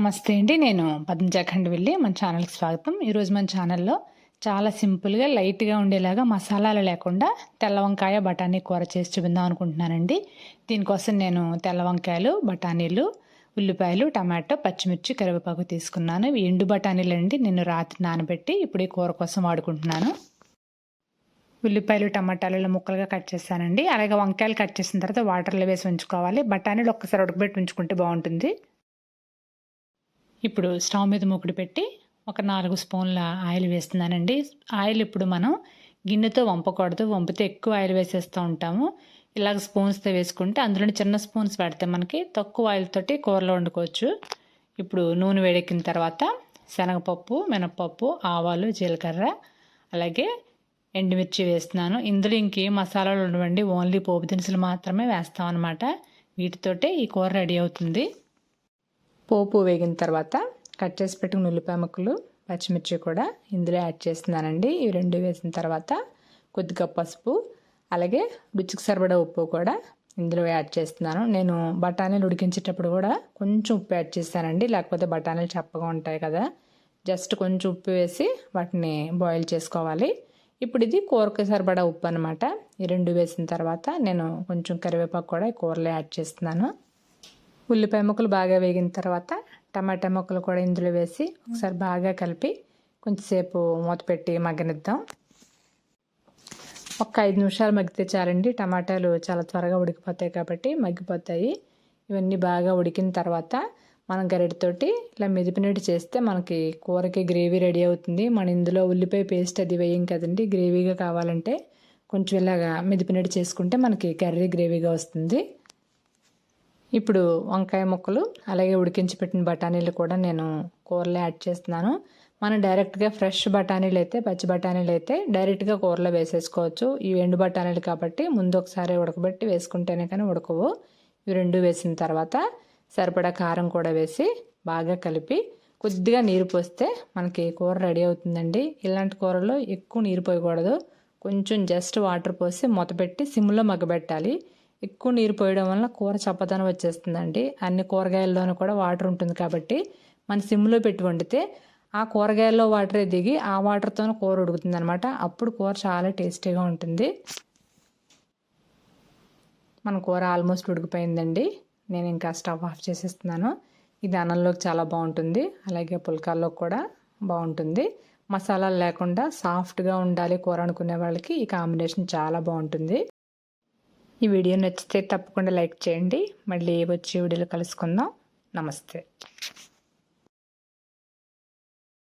నమస్తే అండి. నేను పద్మజాఖండ్ వెళ్ళి మన ఛానల్కి స్వాగతం. ఈరోజు మన ఛానల్లో చాలా సింపుల్గా లైట్గా ఉండేలాగా మసాలాలు లేకుండా తెల్ల వంకాయ బఠానీ కూర చేసి చూపిందాం అనుకుంటున్నానండి. దీనికోసం నేను తెల్ల వంకాయలు బఠానీలు ఉల్లిపాయలు టమాటో పచ్చిమిర్చి కరివేపాకు తీసుకున్నాను. ఇవి ఎండు బఠానీలు అండి. నేను రాత్రి నానబెట్టి ఇప్పుడు ఈ కూర కోసం వాడుకుంటున్నాను. ఉల్లిపాయలు టమాటాలు ముక్కలుగా కట్ చేస్తానండి. అలాగే వంకాయలు కట్ చేసిన తర్వాత వాటర్లో వేసి ఉంచుకోవాలి. బఠానీలు ఒక్కసారి ఉడకబెట్టి ఉంచుకుంటే బాగుంటుంది. ఇప్పుడు స్టవ్ మీద మూకుడు పెట్టి ఒక నాలుగు స్పూన్ల ఆయిల్ వేస్తున్నానండి. ఆయిల్ ఇప్పుడు మనం గిన్నెతో వంపకూడదు. వంపితే ఎక్కువ ఆయిల్ వేసేస్తూ ఉంటాము. ఇలాగ స్పూన్స్తో వేసుకుంటే అందులో చిన్న స్పూన్స్ పెడితే మనకి తక్కువ ఆయిల్ తోటి కూరలో వండుకోవచ్చు. ఇప్పుడు నూనె వేడెక్కిన తర్వాత శనగపప్పు మినపప్పు ఆవాలు జీలకర్ర అలాగే ఎండుమిర్చి వేస్తున్నాను. ఇందులో ఇంకేం మసాలాలు ఉండవండి. ఓన్లీ పోపు దినుసులు మాత్రమే వేస్తాం అనమాట వీటితోటే ఈ కూర రెడీ అవుతుంది. పోపు వేగిన తర్వాత కట్ చేసి పెట్టుకున్న ఉల్లిపాయ ముక్కలు పచ్చిమిర్చి కూడా ఇందులో యాడ్ చేస్తున్నానండి. ఇవి రెండు వేసిన తర్వాత కొద్దిగా పసుపు అలాగే రుచికి సరిపడా ఉప్పు కూడా ఇందులో యాడ్ చేస్తున్నాను. నేను బఠానీలు ఉడికించేటప్పుడు కూడా కొంచెం ఉప్పు యాడ్ చేస్తానండి. లేకపోతే బఠానీలు చప్పగా ఉంటాయి కదా. జస్ట్ కొంచెం ఉప్పు వేసి వాటిని బాయిల్ చేసుకోవాలి. ఇప్పుడు ఇది కూరకి సరిపడా ఉప్పు అనమాట ఈ రెండు వేసిన తర్వాత నేను కొంచెం కరివేపాకు కూడా ఈ కూరలో యాడ్ చేస్తున్నాను. ఉల్లిపాయ ముక్కలు బాగా వేగిన తర్వాత టమాటా ముక్కలు కూడా ఇందులో వేసి ఒకసారి బాగా కలిపి కొంచెంసేపు మూత పెట్టి మగ్గనిద్దాం. ఒక ఐదు నిమిషాలు మగ్గితే చాలండి. టమాటాలు చాలా త్వరగా ఉడికిపోతాయి కాబట్టి మగ్గిపోతాయి. ఇవన్నీ బాగా ఉడికిన తర్వాత మనం గరిటతోటి ఇలా మెదిపినట్టు చేస్తే మనకి కూరకి గ్రేవీ రెడీ అవుతుంది. మన ఇందులో ఉల్లిపాయ పేస్ట్ అది వేయం కదండి. గ్రేవీగా కావాలంటే కొంచెం ఇలాగా మెదిపినట్టు చేసుకుంటే మనకి కర్రీ గ్రేవీగా వస్తుంది. ఇప్పుడు వంకాయ ముక్కలు అలాగే ఉడికించి పెట్టిన బఠానీలు కూడా నేను కూరలో యాడ్ చేస్తున్నాను. మనం డైరెక్ట్గా ఫ్రెష్ బఠానీలు అయితే పచ్చి బఠానీలు అయితే డైరెక్ట్గా కూరలో వేసేసుకోవచ్చు. ఇవి ఎండు బఠానీలు కాబట్టి ముందు ఒకసారి ఉడకబెట్టి వేసుకుంటేనే కానీ ఉడకవు. ఇవి రెండు వేసిన తర్వాత సరిపడా కారం కూడా వేసి బాగా కలిపి కొద్దిగా నీరు పోస్తే మనకి కూర రెడీ అవుతుందండి. ఇలాంటి కూరలో ఎక్కువ నీరు పోయకూడదు. కొంచెం జస్ట్ వాటర్ పోసి మూతపెట్టి సిమ్లో మగ్గబెట్టాలి. ఎక్కువ నీరు పోయడం వల్ల కూర చప్పదనం వచ్చేస్తుందండి. అన్ని కూరగాయల్లోనూ కూడా వాటర్ ఉంటుంది కాబట్టి మన సిమ్లో పెట్టి వండితే ఆ కూరగాయల్లో వాటరే దిగి ఆ వాటర్తో కూర ఉడుకుతుంది అనమాట అప్పుడు కూర చాలా టేస్టీగా ఉంటుంది. మన కూర ఆల్మోస్ట్ ఉడికిపోయిందండి. నేను ఇంకా స్టవ్ ఆఫ్ చేసేస్తున్నాను. ఇది అన్నంలోకి చాలా బాగుంటుంది. అలాగే పుల్కాల్లో కూడా బాగుంటుంది. మసాలాలు లేకుండా సాఫ్ట్గా ఉండాలి కూర అనుకునే వాళ్ళకి ఈ కాంబినేషన్ చాలా బాగుంటుంది. ఈ వీడియో నచ్చితే తప్పకుండా లైక్ చేయండి. మళ్ళీ వచ్చే వీడియోలో కలుసుకుందాం. నమస్తే.